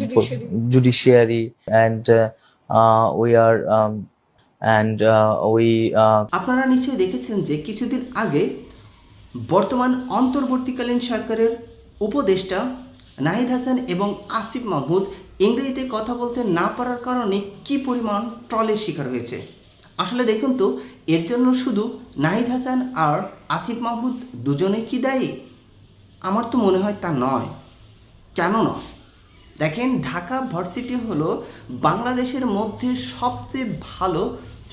Judiciary. judiciary and uh, uh, we are um, and uh, we uh, আপনারা নিশ্চয়ই দেখেছেন যে কিছুদিন আগে বর্তমান অন্তর্বর্তীকালীন সরকারের উপদেষ্টা নাহিদ হাসান এবং আসিফ মাহমুদ ইংরেজিতে কথা বলতে না পারার কারণে কি পরিমাণ ট্রলের শিকার হয়েছে? আসলে দেখুন তো এর জন্য শুধু নাহিদ হাসান আর আসিফ মাহমুদ দুজনেই কি দায়ী? আমার তো মনে হয় তা নয়। কেন নয় দেখেন, ঢাকা ভার্সিটি হলো বাংলাদেশের মধ্যে সবচেয়ে ভালো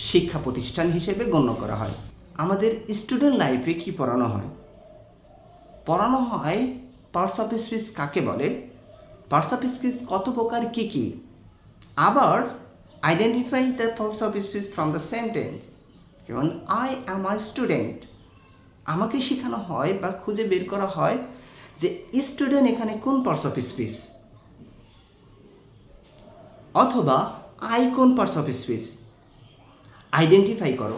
শিক্ষা প্রতিষ্ঠান হিসেবে গণ্য করা হয়। আমাদের স্টুডেন্ট লাইফে কি পড়ানো হয়? পড়ানো হয় পার্টস অফ স্পিচ কাকে বলে? পার্টস অফ স্পিচ কত প্রকার, কী কী? আবার identify the parts of speech from the sentence যেমন আই অ্যাম আই স্টুডেন্ট আমাকে শেখানো হয় বা খুঁজে বের করা হয় যে স্টুডেন্ট এখানে কোন পার্টস অফ স্পিচ অথবা আই কোন পার্টস অফ স্পিচ আইডেন্টিফাই করো।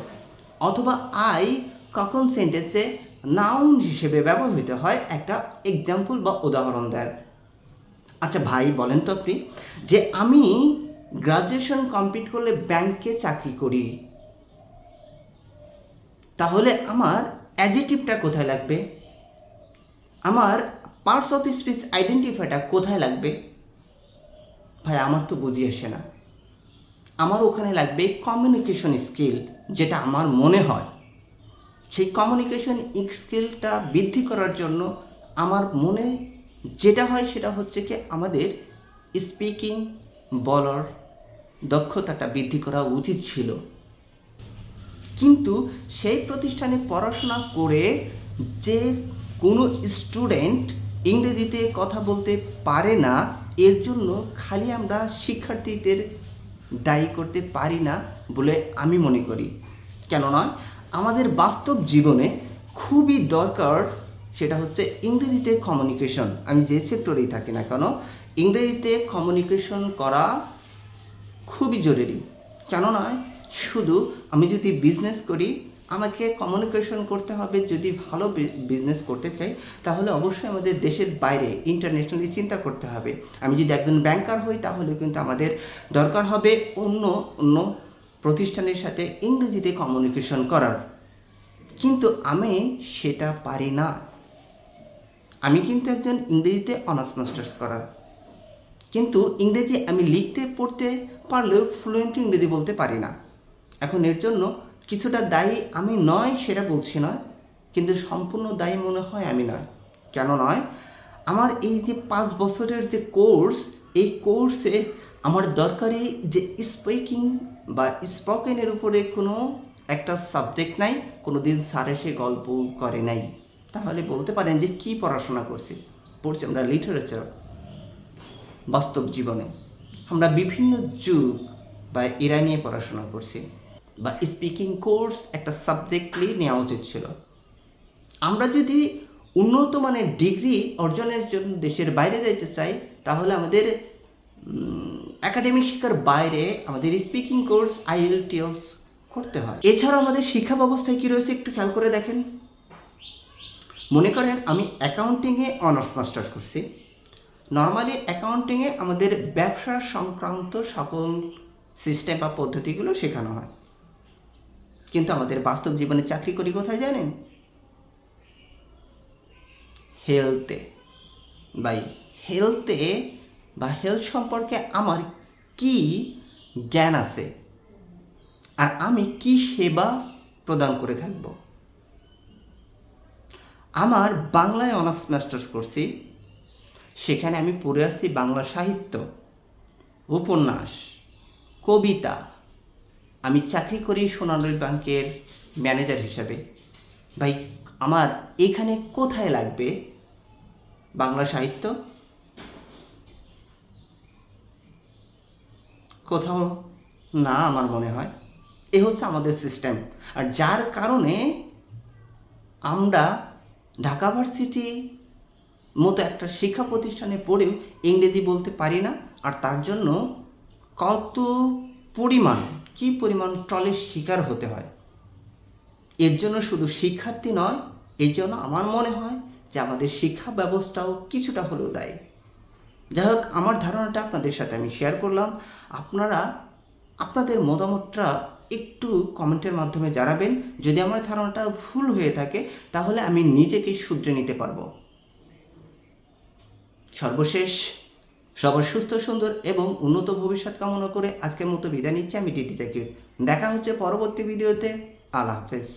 অথবা আই কখন সেন্টেন্সে নাউন হিসেবে ব্যবহৃত হয় একটা এক্সাম্পল বা উদাহরণ দেন। আচ্ছা ভাই, বলেন তো আপনি যে আমি গ্রাজুয়েশন কমপ্লিট করলে ব্যাংকে চাকরি করি। তাহলে আমার অ্যাজেটিভটা কোথায় লাগবে? আমার পার্টস অফ স্পিচ আইডেন্টিফাইটা কোথায় লাগবে? ভাই, আমার তো বুঝি আসে না। আমার ওখানে লাগবে কমিউনিকেশন স্কিল যেটা আমার মনে হয়। সেই কমিউনিকেশন স্কিলটা বৃদ্ধি করার জন্য আমার মনে যেটা হয় সেটা হচ্ছে কি আমাদের স্পিকিং বলার দক্ষতাটা বৃদ্ধি করা উচিত ছিল। কিন্তু সেই প্রতিষ্ঠানে পড়াশোনা করে যে কোনো স্টুডেন্ট ইংরেজিতে কথা বলতে পারে না, এর জন্য খালি আমরা শিক্ষার্থীদের দায়ী করতে পারি না বলে আমি মনে করি। কেন নয়? আমাদের বাস্তব জীবনে খুবই দরকার সেটা হচ্ছে ইংরেজিতে কমিউনিকেশন আমি যে সেক্টরেই থাকি না কেন, ইংরেজিতে কমিউনিকেশন করা খুবই জরুরি। কেন নয়? শুধু আমি যদি বিজনেস করি আমাকে কমিউনিকেশন করতে হবে, যদি ভালো বিজনেস করতে চাই, তাহলে অবশ্যই আমাদের দেশের বাইরে ইন্টারন্যাশনালি চিন্তা করতে হবে। আমি যদি একজন ব্যাংকার হই, তাহলে কিন্তু আমাদের দরকার হবে অন্য অন্য প্রতিষ্ঠানের সাথে ইংরেজিতে কমিউনিকেশন করার। কিন্তু আমি সেটা পারি না। আমি কিন্তু একজন ইংরেজিতে অনার্স মাস্টার্স করা। কিন্তু ইংরেজি আমি লিখতে, পড়তে পারলেও ফ্লুয়েন্ট ইংরেজি বলতে পারি না। এখন এর জন্য কিছুটা দায়ী আমি নয় সেটা বলছি না, কিন্তু সম্পূর্ণ দায়ী মনে হয় আমি নয় কেন নয়? আমার এই যে পাঁচ বছরের যে কোর্স, এই কোর্সে আমার দরকারি যে স্পিকিং বা স্পোকেনের উপরে কোনো একটা সাবজেক্ট নাই কোনো দিন স্যার এসে গল্প করে নাই। তাহলে বলতে পারেন যে কি পড়াশোনা করছি? পড়ছি আমরা লিটারেচার বাস্তব জীবনে। আমরা বিভিন্ন যুগ বা এরা নিয়ে পড়াশোনা করছি। বা স্পিকিং কোর্স একটা সাবজেক্টলি নেওয়া উচিত ছিল। আমরা যদি উন্নত মানের ডিগ্রি অর্জনের জন্য দেশের বাইরে যাইতে চাই, তাহলে আমাদের একাডেমিক শিক্ষার বাইরে আমাদের স্পিকিং কোর্স আইএলটিএলস করতে হয়। এছাড়াও আমাদের শিক্ষা ব্যবস্থায় কী রয়েছে একটু খেয়াল করে দেখেন। মনে করেন আমি অ্যাকাউন্টিংয়ে অনার্স মাস্টার্স করছি। নর্মালি অ্যাকাউন্টিংয়ে আমাদের ব্যবসা সংক্রান্ত সকল সিস্টেম বা পদ্ধতিগুলো শেখানো হয়। কিন্তু আমাদের বাস্তব জীবনে চাকরি করি কোথায় জানেন? হেলথে বাই হেলথে বা হেলথ সম্পর্কে আমার কি জ্ঞান আছে? আর আমি কি সেবা প্রদান করে থাকব? আমার বাংলায় অনার্স মাস্টার্স করছি। সেখানে আমি পড়ে আসছি বাংলা সাহিত্য, উপন্যাস, কবিতা আমি চাকরি করি সোনালী ব্যাংকের ম্যানেজার হিসাবে। ভাই, আমার এখানে কোথায় লাগবে? বাংলা সাহিত্য? কোথাও না আমার মনে হয়। এ হচ্ছে আমাদের সিস্টেম আর যার কারণে আমরা ঢাকা ভার্সিটি মতো একটা শিক্ষা প্রতিষ্ঠানে পড়েও ইংরেজি বলতে পারি না। আর তার জন্য কত পরিমাণ কি পরিমাণ ট্রলের শিকার হতে হয়? এর জন্য শুধু শিক্ষার্থী নয় এই জন্য আমার মনে হয় যে আমাদের শিক্ষা ব্যবস্থাও কিছুটা হলেও দায়ী। যাই হোক, আমার ধারণাটা আপনাদের সাথে আমি শেয়ার করলাম। আপনারা, আপনাদের মতামতটা একটু কমেন্টের মাধ্যমে জানাবেন। যদি আমার ধারণাটা ভুল হয়ে থাকে, তাহলে আমি নিজেকে শুধরে নিতে পারব। সর্বশেষ সবার সুস্থ, সুন্দর এবং উন্নত ভবিষ্যৎ কামনা করে আজকের মতো বিদায় নিচ্ছে। আমি জাকির দেখা হচ্ছে পরবর্তী ভিডিওতে। আল্লাহ হাফেজ।